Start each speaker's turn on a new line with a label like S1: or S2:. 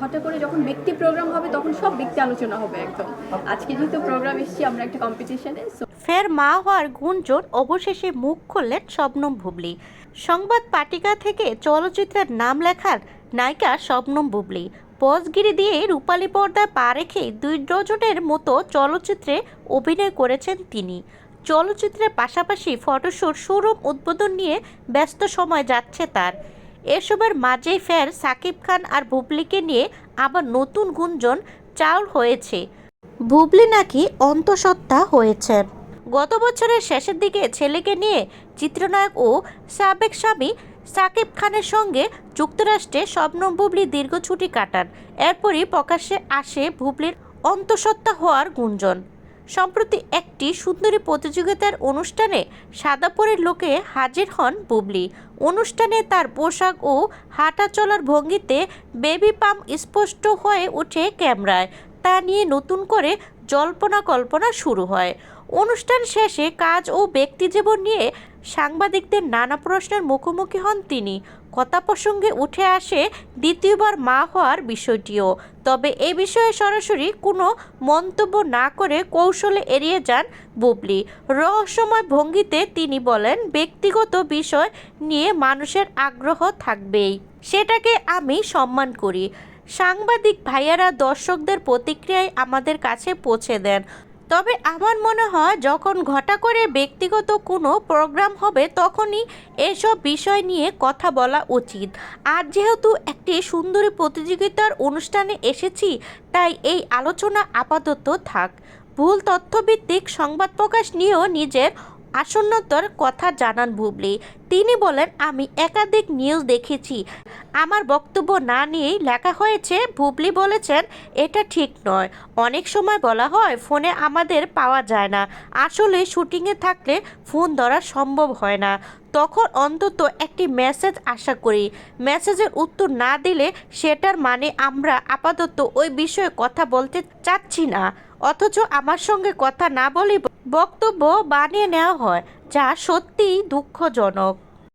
S1: হঠাৎ করে যখন ব্যক্তি প্রোগ্রাম হবে, তখন সব ব্যক্তি আলোচনা হবে একদম। আজকে যেহেতু প্রোগ্রাম এসেছি, আমরা একটা কম্পিটিশনে
S2: ফের মা হওয়ার গুঞ্জন, অবশেষে মুখ খুললেন শবনম বুবলি। সংবাদ পাটিকা থেকে চলচ্চিত্রের নাম লেখার নায়িকা শবনম বুবলি। পজগিরি দিয়ে রূপালী পর্দায় পা রেখে দুই ডজনের মতো চলচ্চিত্রে অভিনয় করেছেন তিনি। চলচ্চিত্রের পাশাপাশি ফটোশ্যুট শোরুম উদ্বোধন নিয়ে ব্যস্ত সময় যাচ্ছে তার। এসবের মাঝেই ফের সাকিব খান আর বুবলিকে নিয়ে আবার নতুন গুঞ্জন, চাউল হয়েছে। বুবলি নাকি অন্তঃসত্ত্বা হয়েছেন গত বছরের শেষের দিকে ছেলেকে নিয়ে চিত্রনায়ক ও সাবেক স্বামী সাকিব খানের সঙ্গে যুক্তরাষ্ট্রে শবনম বুবলি দীর্ঘ ছুটি কাটান। এরপরই প্রকাশ্যে আসে বুবলির অন্তঃসত্ত্বা হওয়ার গুঞ্জন। সম্প্রতি একটি সুন্দরী প্রতিযোগিতার অনুষ্ঠানে সাদা পরের লোকে হাজির হন বুবলি। অনুষ্ঠানে তার পোশাক ও হাঁটা চলার ভঙ্গিতে বেবি পাম স্পষ্ট হয়ে ওঠে ক্যামেরায়। তা নিয়ে নতুন করে জল্পনা কল্পনা শুরু হয়। অনুষ্ঠান শেষে কাজ ও ব্যক্তিজীবন নিয়ে সাংবাদিকদের নানা প্রশ্নের মুখোমুখি হন তিনি। কথা প্রসঙ্গে উঠে আসে, দ্বিতীয়বার মা হওয়ার বিষয়টিও। তবে এ বিষয়ে সরাসরি কোনো মন্তব্য না করে কৌশলে এড়িয়ে যান বুবলি। রহস্যময় ভঙ্গিতে তিনি বলেন, ব্যক্তিগত বিষয় নিয়ে মানুষের আগ্রহ থাকবেই। সেটাকে আমি সম্মান করি। সাংবাদিক ভাইয়ারা দর্শকদের প্রতিক্রিয়ায় আমাদের কাছে পৌঁছে দেন। তবে আমার মনে হয় যখন ঘটা করে ব্যক্তিগত কোনো প্রোগ্রাম হবে, তখনই এসব বিষয় নিয়ে কথা বলা উচিত। আর যেহেতু একটি সুন্দরী প্রতিযোগিতার অনুষ্ঠানে এসেছি, তাই এই আলোচনা আপাতত থাক। ভুল তথ্যভিত্তিক সংবাদ প্রকাশ নিয়েও নিজের আসন্নতার কথা জানান বুবলি। তিনি বলেন, আমি একাধিক নিউজ দেখেছি। আমার বক্তব্য না নিয়েই লেখা হয়েছে। বুবলি বলেছেন, এটা ঠিক নয়। অনেক সময় বলা হয়, ফোনে আমাদের পাওয়া যায় না। আসলে শুটিংয়ে থাকলে ফোন ধরা সম্ভব হয় না। তখন অন্তত একটি মেসেজ আশা করি। মেসেজের উত্তর না দিলে সেটার মানে আমরা আপাতত ওই বিষয়ে কথা বলতে চাচ্ছি না। অথচ আমার সঙ্গে কথা না বলে বক্তব্য বানিয়ে নেওয়া হয় যা সত্যিই দুঃখজনক।